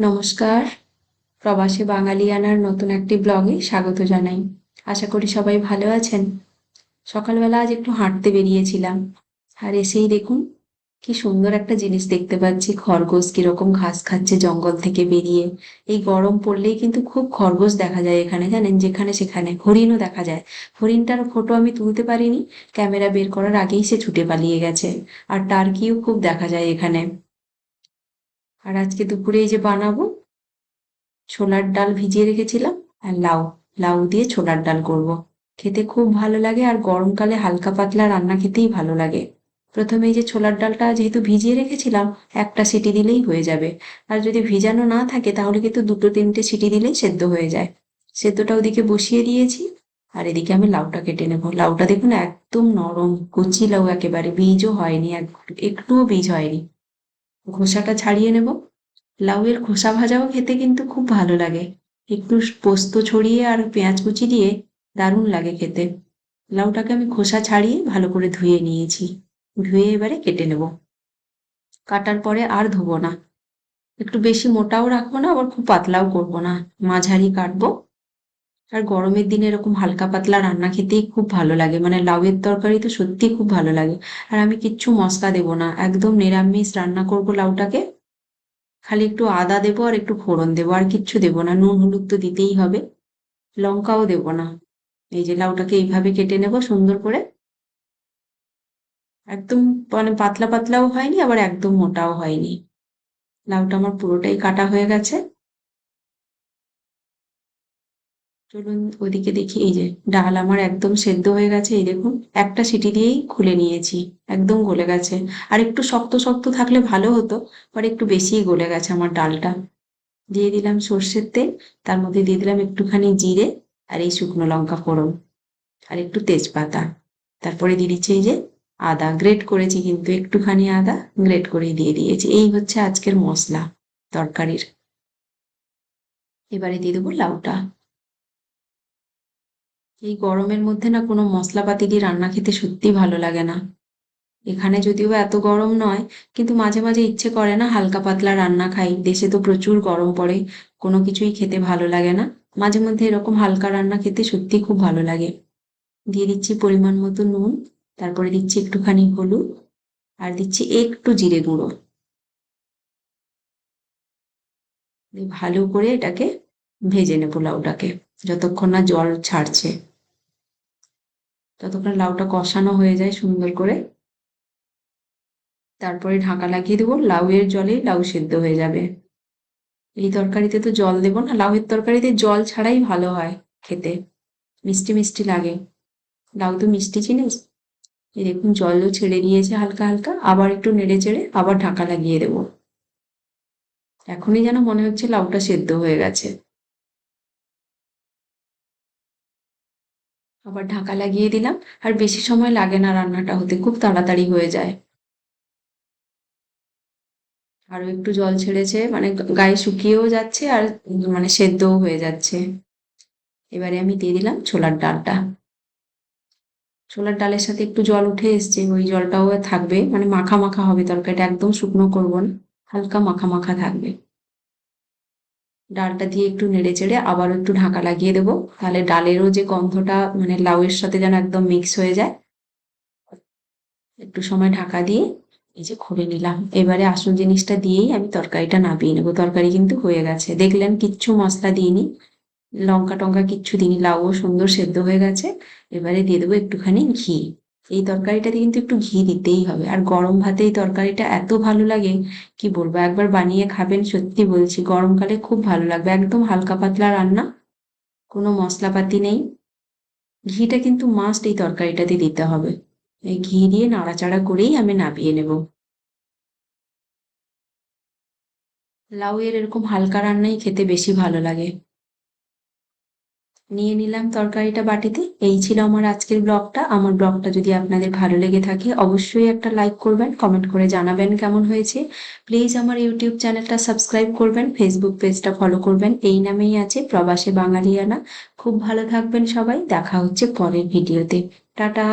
নমস্কার। প্রবাসী বাঙালিয়ানার নতুন একটি ব্লগে স্বাগত জানাই। আশা করি সবাই ভালো আছেন। সকালবেলা আজ একটু হাঁটতে বেরিয়েছিলাম। আর এসেই দেখুন, কি সুন্দর একটা জিনিস দেখতে পাচ্ছি, খরগোশ কীরকম ঘাস খাচ্ছে জঙ্গল থেকে বেরিয়ে। এই গরম পড়লেই কিন্তু খুব খরগোশ দেখা যায় এখানে, জানেন? যেখানে সেখানে, হরিণও দেখা যায়। হরিণটার ফটো আমি তুলতে পারিনি, ক্যামেরা বের করার আগেই সে ছুটে পালিয়ে গেছে। আর টার্কিও খুব দেখা যায় এখানে। আর আজকে দুপুরে এই যে বানাবো, ছোলার ডাল ভিজিয়ে রেখেছিলাম আর লাউ লাউ দিয়ে ছোলার ডাল করব। খেতে খুব ভালো লাগে আর গরমকালে হালকা পাতলা রান্না খেতেই ভালো লাগে। প্রথমে এই যে ছোলার ডালটা যেহেতু ভিজিয়ে রেখেছিলাম, একটা সিটি দিলেই হয়ে যাবে। আর যদি ভিজানো না থাকে, তাহলে কিন্তু দুটো তিনটে সিটি দিলেই সেদ্ধ হয়ে যায়। সেদ্ধটা ওদিকে বসিয়ে দিয়েছি আর এদিকে আমি লাউটা কেটে নেব। লাউটা দেখুন একদম নরম, কচি লাউ একেবারে, বীজও হয়নি, এক- একটুও বীজ হয়নি। খোসাটা ছাড়িয়ে নেব। লাউয়ের খোসা ভাজাও খেতে কিন্তু খুব ভালো লাগে। একটু পোস্ত ছড়িয়ে আর পেঁয়াজ কুচি দিয়ে দারুণ লাগে খেতে। লাউটাকে আমি খোসা ছাড়িয়ে ভালো করে ধুয়ে নিয়েছি। ধুয়ে এবারে কেটে নেব। কাটার পরে আর ধোবো না। একটু বেশি মোটাও রাখব না, আবার খুব পাতলাও করব না। মাঝারি কাটবো। আর গরমের দিনে এরকম হালকা পাতলা রান্না খেতেই খুব ভালো লাগে। মানে লাউয়ের তরকারি তো সত্যি খুব ভালো লাগে। আর আমি কিচ্ছু মশলা দেবো না। একদম নিরামিষ রান্না করব লাউটাকে। খালি একটু আদা দেবো আর একটু ফোড়ন দেবো। আর কিচ্ছু দেবো না। নুন, হলুদ তো দিতেই হবে। লঙ্কাও দেবো না। এই যে লাউটাকে এইভাবে কেটে নেব সুন্দর করে। একদম মানে পাতলা পাতলাও হয়নি, আবার একদম মোটাও হয়নি। লাউটা আমার পুরোটাই কাটা হয়ে গেছে। চলুন ওদিকে দেখি, এই যে ডাল আমার একদম সেদ্ধ হয়ে গেছে, এই দেখুন, একটা সিটি দিয়েই খুলে নিয়েছি, একদম গলে গেছে। আর একটু শক্ত শক্ত থাকলে ভালো হতো পরে একটু বেশিই গলে গেছে আমার ডালটা। দিয়ে দিলাম সর্ষের তেল, তার মধ্যে দিয়ে দিলাম একটুখানি জিরে আর এই শুকনো লঙ্কা ফোড়ন আর একটু তেজপাতা। তারপরে দিয়ে দিচ্ছি এই যে আদা গ্রেট করেছি কিন্তু একটুখানি আদা গ্রেট করে দিয়ে দিয়েছি। এই হচ্ছে আজকের মশলা তরকারির। এবারে দিয়ে দেবো লাউটা। এই গরমের মধ্যে না কোনো মশলাপাতি দিয়ে রান্না খেতে সত্যি ভালো লাগে না। এখানে যদিও এত গরম নয়, কিন্তু মাঝে মাঝে ইচ্ছে করে না হালকা পাতলা রান্না খাই। দেশে তো প্রচুর গরম পড়ে, কোনো কিছুই খেতে ভালো লাগে না। মাঝে মধ্যে এরকম হালকা রান্না খেতে সত্যি খুব ভালো লাগে। দিয়ে দিচ্ছি পরিমাণ মতো নুন, তারপরে দিচ্ছি একটুখানি হলুদ, আর দিচ্ছি একটু জিরে গুঁড়ো। ভালো করে এটাকে ভেজে নেব লাউটাকে, যতক্ষণ না জল ছাড়ছে। ততক্ষণ লাউটা কষানো হয়ে যায় সুন্দর করে। তারপরে ঢাকা লাগিয়ে দেবো, লাউয়ের জলে লাউ সেদ্ধ হয়ে যাবে। এই তরকারিতে তো জল দেবো না, লাউয়ের তরকারিতে জল ছাড়াই ভালো হয় খেতে। মিষ্টি মিষ্টি লাগে। লাউ তো মিষ্টি জিনিস। এই দেখুন জলও ছেড়ে দিয়েছে হালকা হালকা, আবার একটু নেড়ে চেড়ে আবার ঢাকা লাগিয়ে দেবো। এখনই যেন মনে হচ্ছে লাউটা সেদ্ধ হয়ে গেছে। আবার ঢাকা লাগিয়ে দিলাম। আর বেশি সময় লাগে না রান্নাটা হতে, খুব তাড়াতাড়ি হয়ে যায়। আরও একটু জল ছেড়েছে মানে গায়ে শুকিয়েও যাচ্ছে আর মানে সেদ্ধও হয়ে যাচ্ছে। এবারে আমি দিয়ে দিলাম ছোলার ডালটা। ছোলার ডালের সাথে একটু জল উঠে এসছে, ওই জলটাও থাকবে। মানে মাখা মাখা হবে তরকারিটা, একদম শুকনো করব না, হালকা মাখা মাখা থাকবে। ডালটা দিয়ে একটু নেড়ে চেড়ে আবার একটু ঢাকা লাগিয়ে দেবো। তাহলে ডালেরও যে গন্ধটা মানে লাউয়ের সাথে যেন একদম মিক্স হয়ে যায়। একটু সময় ঢাকা দিয়ে এই যে খুলে নিলাম। এবারে আসল জিনিসটা দিয়েই আমি তরকারিটা নামিয়ে নেব। তরকারি কিন্তু হয়ে গেছে। দেখলেন কিচ্ছু মশলা দিইনি। লঙ্কা টঙ্কা কিচ্ছু দিইনি। লাউও সুন্দর সেদ্ধ হয়ে গেছে। এবারে দিয়ে দেবো একটুখানি ঘি। এই তরকারিটাতে কিন্তু একটু ঘি দিতেই হবে। আর গরম ভাতে এই তরকারিটা এত ভালো লাগে, কি বলব? একবার বানিয়ে খাবেন, সত্যি বলছি গরমকালে খুব ভালো লাগবে। একদম হালকা পাতলা রান্না, কোনো মশলাপাতি নেই। ঘিটা কিন্তু মাস্ট এই তরকারিটাতে দিতে হবে। এই ঘি দিয়ে নাড়াচাড়া করেই আমি নামিয়ে নেব। এর এরকম হালকা রান্নাই খেতে বেশি ভালো লাগে। নিয়ে নিলাম তরকারিটা বাটিতে। এই ছিল আমার আজকের ব্লগটা। আমার ব্লগটা যদি আপনাদের ভালো লেগে থাকে, অবশ্যই একটা লাইক করবেন, কমেন্ট করে জানাবেন কেমন হয়েছে। প্লিজ আমার ইউটিউব চ্যানেলটা সাবস্ক্রাইব করবেন, ফেসবুক পেজটা ফলো করবেন। এই নামেই আছে প্রবাসে বাঙালিয়ানা। খুব ভালো থাকবেন সবাই। দেখা হচ্ছে পরের ভিডিওতে। টাটা!